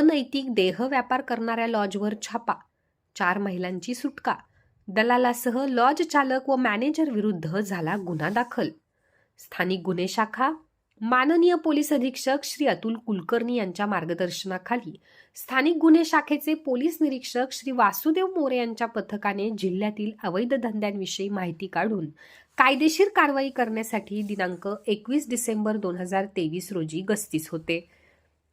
अनैतिक देह व्यापार करणाऱ्या लॉजवर छापा चार महिलांची सुटका दलालासह लॉज चालक व मॅनेजर विरुद्ध झाला गुन्हा दाखल. स्थानिक गुन्हे शाखा माननीय पोलीस अधीक्षक श्री अतुल कुलकर्णी यांच्या मार्गदर्शनाखाली स्थानिक गुन्हे शाखेचे पोलीस निरीक्षक श्री वासुदेव मोरे यांच्या पथकाने जिल्ह्यातील अवैध धंद्यांविषयी माहिती काढून कायदेशीर कारवाई करण्यासाठी दिनांक एकवीस डिसेंबर दोन हजार तेवीस रोजी गस्तीस होते.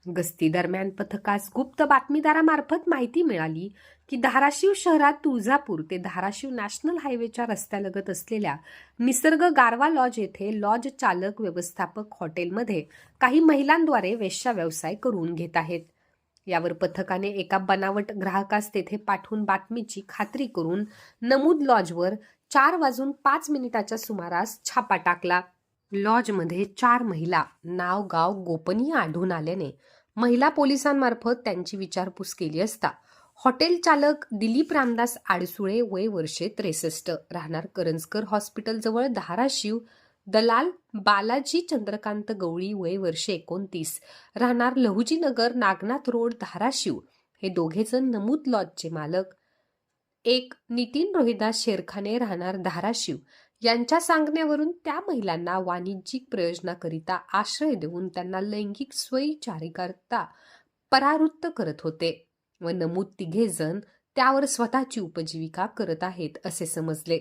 गस्तीदरम्यान पथकास गुप्त बातमीदारामार्फत माहिती मिळाली की धाराशिव शहरात तुळजापूर ते धाराशिव नॅशनल हायवेच्या रस्त्यालगत असलेल्या निसर्ग गारवा लॉज येथे लॉज चालक व्यवस्थापक हॉटेलमध्ये काही महिलांद्वारे वेश्या व्यवसाय करून घेत आहेत. यावर पथकाने एका बनावट ग्राहकास तेथे पाठवून बातमीची खात्री करून नमूद लॉजवर चार वाजून पाच मिनिटाच्या सुमारास छापा टाकला. लॉजमध्ये चार महिला नाव गाव गोपनीय आढळून आल्याने महिला पोलिसांमार्फत त्यांची विचारपूस केली असता. हॉटेल चालक दिलीप रामदास आडसुळे वय वर्षे त्रेसष्ट. राहणार करंजकर हॉस्पिटलजवळ धाराशिव. दलाल बालाजी चंद्रकांत गवळी वय वर्षे एकोणतीस. राहणार लहुजीनगर नागनाथ रोड धाराशिव. हे दोघेजण नमूद लॉजचे मालक. एक नितीन रोहिदास शेरखाने राहणार धाराशिव. यांच्या सांगण्यावरून त्या महिलांना वाणिज्यिक प्रयोजनाकरिता आश्रय देऊन त्यांना लैंगिक स्वयंचारिकता परावृत्त करत होते व नमूद तिघे जण त्यावर स्वतःची उपजीविका करत आहेत असे समजले.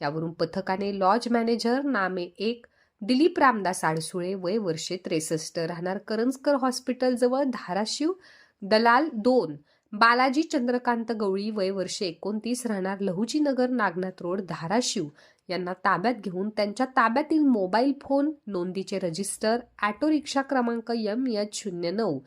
यावरून पथकाने लॉज मॅनेजर नामे एक दिलीप रामदास आडसुळे वय वर्षे त्रेसष्ट राहणार करंजकर हॉस्पिटल जवळ धाराशिव दलाल दोन बालाजी चंद्रकांत गवळी वय वर्षे एकोणतीस राहणार लहुजी नगर नागनाथ रोड धाराशिव यांना ताब्यात घेऊन त्यांच्या ताब्यातील मोबाईल फोन नोंदीचे रजिस्टर ॲटो रिक्षा क्रमांक यम एच शून्य नऊ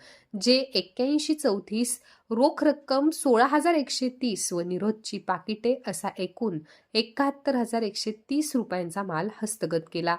जे एक्क्याऐंशी चौतीस रोख रक्कम सोळा हजार एकशे तीस व निरोधची पाकिटे असा एकूण एकाहत्तर हजार एकशे तीस रुपयांचा माल हस्तगत केला.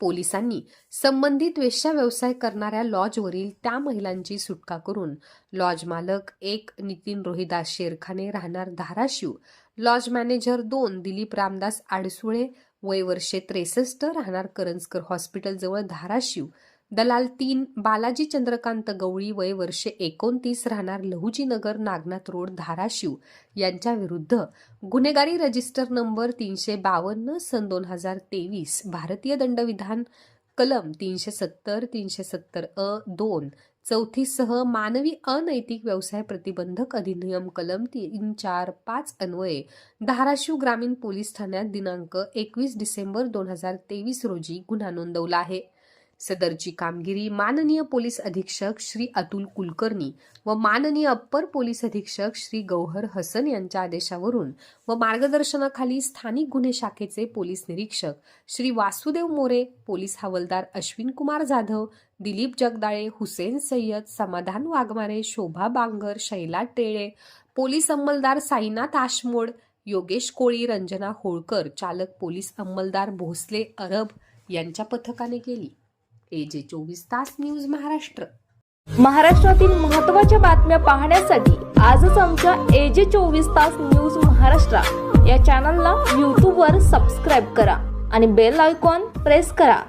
पोलिसांनी संबंधित वेश्या व्यवसाय करणाऱ्या लॉजवरील त्या महिलांची सुटका करून लॉज मालक एक नितीन रोहिदास शेरखाने राहणार धाराशिव लॉज मॅनेजर दोन दिलीप रामदास आडसुळे वय वर्षे त्रेसष्ट राहणार करंजकर हॉस्पिटलजवळ धाराशिव दलाल तीन बालाजी चंद्रकांत गवळी वय वर्षे एकोणतीस राहणार लहुजीनगर नागनाथ रोड धाराशिव. यांच्या विरुद्ध गुन्हेगारी रजिस्टर नंबर तीनशे बावन्न सन दोन हजार तेवीस भारतीय दंडविधान कलम तीनशे सत्तर तीनशे सत्तर अ दोन चौथीसह मानवी अनैतिक व्यवसाय प्रतिबंधक अधिनियम कलम तीन चार पाच अन्वये धाराशिव ग्रामीण पोलीस ठाण्यात दिनांक एकवीस डिसेंबर दोन हजार तेवीस रोजी गुन्हा नोंदवला आहे. सदरची कामगिरी माननीय पोलीस अधीक्षक श्री अतुल कुलकर्णी व माननीय अप्पर पोलीस अधीक्षक श्री गौहर हसन यांच्या आदेशावरून व मार्गदर्शनाखाली स्थानिक गुन्हे शाखेचे पोलीस निरीक्षक श्री वासुदेव मोरे पोलीस हवालदार अश्विन कुमार जाधव दिलीप जगदाळे हुसेन सय्यद समाधान वाघमारे शोभा बांगर शैला टेळे पोलीस अंमलदार साईनाथ आशमोड योगेश कोळी रंजना होळकर चालक पोलीस अंमलदार भोसले अरब यांच्या पथकाने केली. एजे चोवीस तास न्यूज महाराष्ट्र. महाराष्ट्रातील महत्त्वाच्या बातम्या पाहण्यासाठी आजच आमच्या एजे चोवीस तास न्यूज महाराष्ट्र या चॅनलला यूट्यूबवर सबस्क्राईब करा आणि बेल आयकॉन प्रेस करा.